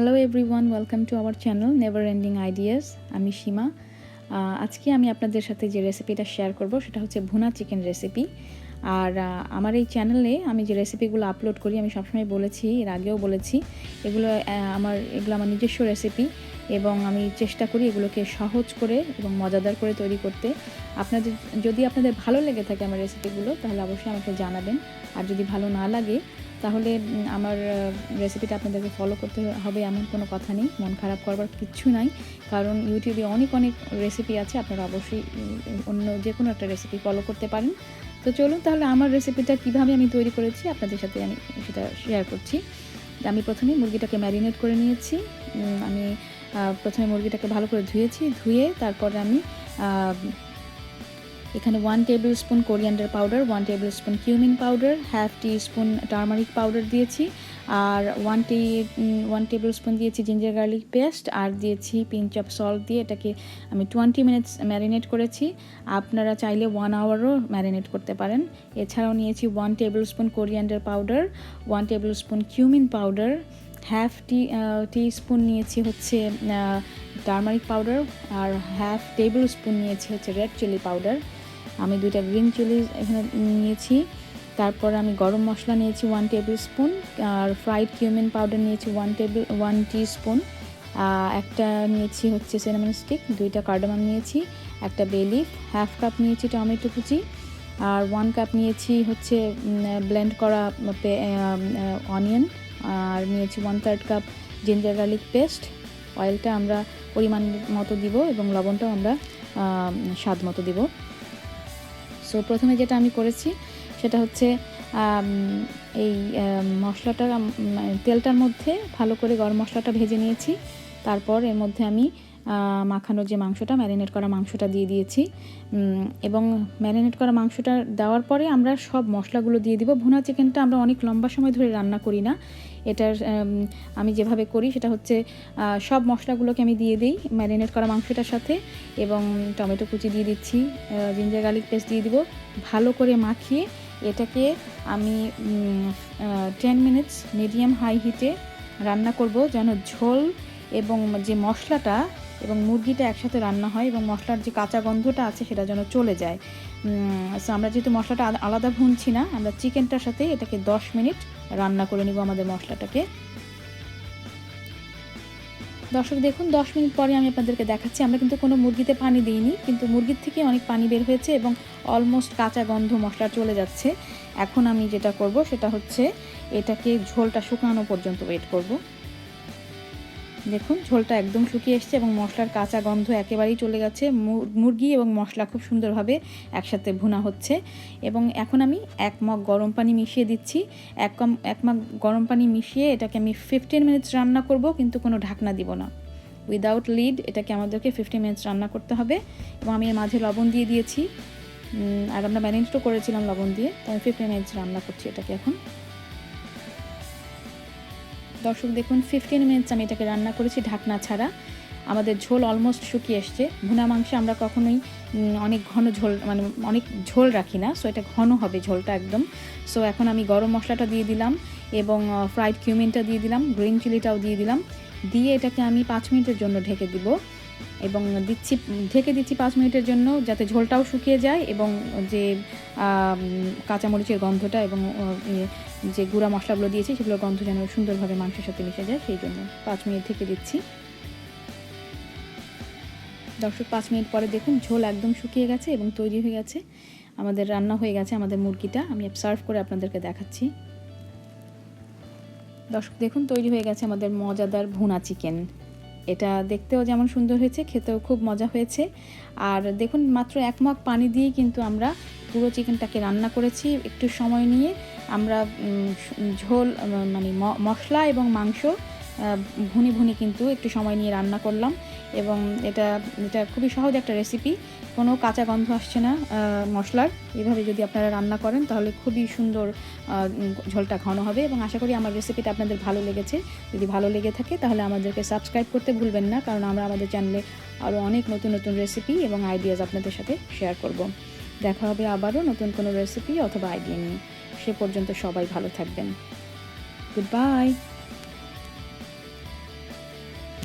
Hello everyone welcome to our channel Never Ending Ideas আমি সীমা। আজকে আমি আপনাদের সাথে যে রেসিপিটা শেয়ার করব, সেটা হচ্ছে ভুনা চিকেন রেসিপি আর আমার এই চ্যানেলে আমি যে রেসিপিগুলো আপলোড করি, আমি সবসময় বলেছি, এর আগেও বলেছি, এগুলো আমার এগুলো আমার নিজস্ব রেসিপি এবং আমি চেষ্টা করি এগুলোকে সহজ করে এবং মজাদার করে তৈরি করতে। আপনাদের, যদি আপনাদের ভালো লেগে থাকে আমার রেসিপিগুলো তাহলে অবশ্যই আমাকে জানাবেন। আর যদি ভালো না লাগে তাহলে আমার রেসিপিটা আপনাদেরকে ফলো করতে হবে এমন কোনো কথা নেই। মন খারাপ করবার কিচ্ছু নাই। কারণ ইউটিউবে অনেক অনেক রেসিপি আছে। আপনারা অবশ্যই অন্য যে কোনো একটা রেসিপি ফলো করতে পারেন। তো চলুন তাহলে আমার রেসিপিটা কীভাবে আমি তৈরি করেছি, আপনাদের সাথে আমি সেটা শেয়ার করছি। আমি প্রথমে মুরগিটাকে ম্যারিনেট করে নিয়েছি। আমি প্রথমে মুরগিটাকে ভালো করে ধুয়েছি। ধুয়ে তারপরে আমি এখানে one tablespoon coriander powder one tablespoon cumin powder half teaspoon turmeric powder দিয়েছি, আর one tea one tablespoon দিয়েছি জিঞ্জার গার্লিক পেস্ট আর দিয়েছি পিঞ্চ অফ সল্ট দিয়ে এটাকে আমি টোয়েন্টি মিনিটস ম্যারিনেট করেছি। আপনারা চাইলে ওয়ান আওয়ারও ম্যারিনেট করতে পারেন। এছাড়াও নিয়েছি one tablespoon coriander powder one tablespoon cumin powder half tea teaspoon নিয়েছি হচ্ছে টার্মারিক পাউডার আর হাফ টেবিল স্পুন নিয়েছি হচ্ছে রেড চিলি পাউডার আমি দুইটা গ্রিন চিলি এখানে নিয়েছি। তারপর আমি গরম মশলা নিয়েছি ওয়ান টেবিল স্পুন আর ফ্রাইড কিউমিন পাউডার নিয়েছি ওয়ান টেবিল ওয়ান স্পুন একটা নিয়েছি হচ্ছে সিনেমন স্টিক দুইটা কার্ডামাম নিয়েছি, একটা বেলিফ হাফ কাপ নিয়েছি টমেটো কুচি, আর ওয়ান কাপ নিয়েছি হচ্ছে ব্লেন্ড করা অনিয়ন আর নিয়েছি one third cup ginger garlic paste অয়েলটা আমরা পরিমাণ মতো দিব এবং লবণটাও আমরা স্বাদ মতো দিব। সো প্রথমে যেটা আমি করেছি, সেটা হচ্ছে এই মশলাটা তেলটার মধ্যে ভালো করে গরম মশলাটা ভেজে নিয়েছি। তারপর এর মধ্যে আমি মাখানোর যে মাংসটা, ম্যারিনেট করা মাংসটা দিয়ে দিয়েছি। এবং ম্যারিনেট করা মাংসটা দেওয়ার পরে আমরা সব মশলাগুলো দিয়ে দিব। ভুনা চিকেনটা আমরা অনেক লম্বা সময় ধরে রান্না করি না। এটার আমি যেভাবে করি সেটা হচ্ছে সব মশলাগুলোকে আমি দিয়ে দিই ম্যারিনেট করা মাংসটার সাথে এবং টমেটো কুচি দিয়ে দিচ্ছি জিঞ্জার গার্লিক পেস্ট দিয়ে দিব। ভালো করে মাখিয়ে এটাকে আমি টেন মিনিটস মিডিয়াম হাই হিটে রান্না করব যেন ঝোল এবং যে মশলাটা এবং মুরগিটা একসাথে রান্না হয় এবং মশলার যে কাঁচা গন্ধটা আছে সেটা যেন চলে যায়। সো আমরা যেহেতু মশলাটা আলাদা ভুনছি না, আমরা চিকেনটার সাথে এটাকে দশ মিনিট রান্না করে নিব আমাদের মশলাটাকে। দর্শক, দেখুন, দশ মিনিট পরে আমি আপনাদেরকে দেখাচ্ছি। আমরা কিন্তু কোনো মুরগিতে পানি দিইনি, কিন্তু মুরগির থেকে অনেক পানি বের হয়েছে এবং অলমোস্ট কাঁচা গন্ধ মশলা চলে যাচ্ছে। এখন আমি যেটা করব সেটা হচ্ছে এটাকে ঝোলটা শুকানো পর্যন্ত ওয়েট করব। দেখুন, ঝোলটা একদম শুকিয়ে এসছে এবং মশলার কাঁচা গন্ধ একেবারেই চলে গেছে। মুরগি এবং মশলা খুব সুন্দরভাবে একসাথে ভুনা হচ্ছে। এবং এখন আমি এক মগ গরম পানি মিশিয়ে দিচ্ছি। এক কম, এক মগ গরম পানি মিশিয়ে এটাকে আমি ফিফটিন মিনিটস রান্না করব, কিন্তু কোনো ঢাকনা দিব না। উইদাউট লিড এটাকে আমাদেরকে ফিফটিন মিনিটস রান্না করতে হবে। এবং আমি এর মাঝে লবণ দিয়ে দিয়েছি। আর আমরা ম্যারিনেটও করেছিলাম লবণ দিয়ে তো আমি ফিফটিন মিনিটস রান্না করছি এটাকে এখন। দর্শক, দেখুন ফিফটিন মিনিটস আমি এটাকে রান্না করেছি ঢাকনা ছাড়া। আমাদের ঝোল অলমোস্ট শুকিয়ে এসছে। ভুনা মাংসে আমরা কখনোই অনেক ঘন ঝোল মানে অনেক ঝোল রাখি না সো এটা ঘন হবে ঝোলটা একদম। সো এখন আমি গরম মশলাটা দিয়ে দিলাম এবং ফ্রাইড কিউমিনটা দিয়ে দিলাম গ্রিন চিলিটাও দিয়ে দিলাম। দিয়ে এটাকে আমি পাঁচ মিনিটের জন্য ঢেকে দিব। এবং দিচ্ছি, ঢেকে দিচ্ছি পাঁচ মিনিটের জন্য যাতে ঝোলটাও শুকিয়ে যায় এবং যে কাঁচামরিচের গন্ধটা এবং যে গুঁড়া মশলাগুলো দিয়েছি সেগুলোর গন্ধ যেন সুন্দরভাবে মাংসের সাথে মিশে যায় সেই জন্য পাঁচ মিনিট থেকে দিচ্ছি। দর্শক, পাঁচ মিনিট পরে দেখুন ঝোল একদম শুকিয়ে গেছে এবং তৈরি হয়ে গেছে। আমাদের রান্না হয়ে গেছে আমাদের মুরগিটা। আমি সার্ভ করে আপনাদেরকে দেখাচ্ছি। দর্শক, দেখুন তৈরি হয়ে গেছে আমাদের মজাদার ভুনা চিকেন। এটা দেখতেও যেমন সুন্দর হয়েছে, খেতেও খুব মজা হয়েছে। আর দেখুন, মাত্র এক মগ পানি দিয়ে কিন্তু আমরা পুরো চিকেনটাকে রান্না করেছি। একটু সময় নিয়ে আমরা ঝোল মানে মশলা এবং মাংস ভুনি ভুনি কিন্তু একটু সময় নিয়ে রান্না করলাম এবং এটা এটা খুবই সহজ একটা রেসিপি কোনো কাঁচা গন্ধ আসছে না মশলার। এভাবে যদি আপনারা রান্না করেন তাহলে খুবই সুন্দর ঝোলটা ঘন হবে এবং আশা করি আমার রেসিপিটা আপনাদের ভালো লেগেছে। যদি ভালো লেগে থাকে তাহলে আমাদেরকে সাবস্ক্রাইব করতে ভুলবেন না, কারণ আমরা আমাদের চ্যানেলে আরও অনেক নতুন নতুন রেসিপি এবং আইডিয়াজ আপনাদের সাথে শেয়ার করব। দেখা হবে আবারও নতুন কোনো রেসিপি অথবা আইডিয়া নিয়ে। সে পর্যন্ত সবাই ভালো থাকবেন। Good bye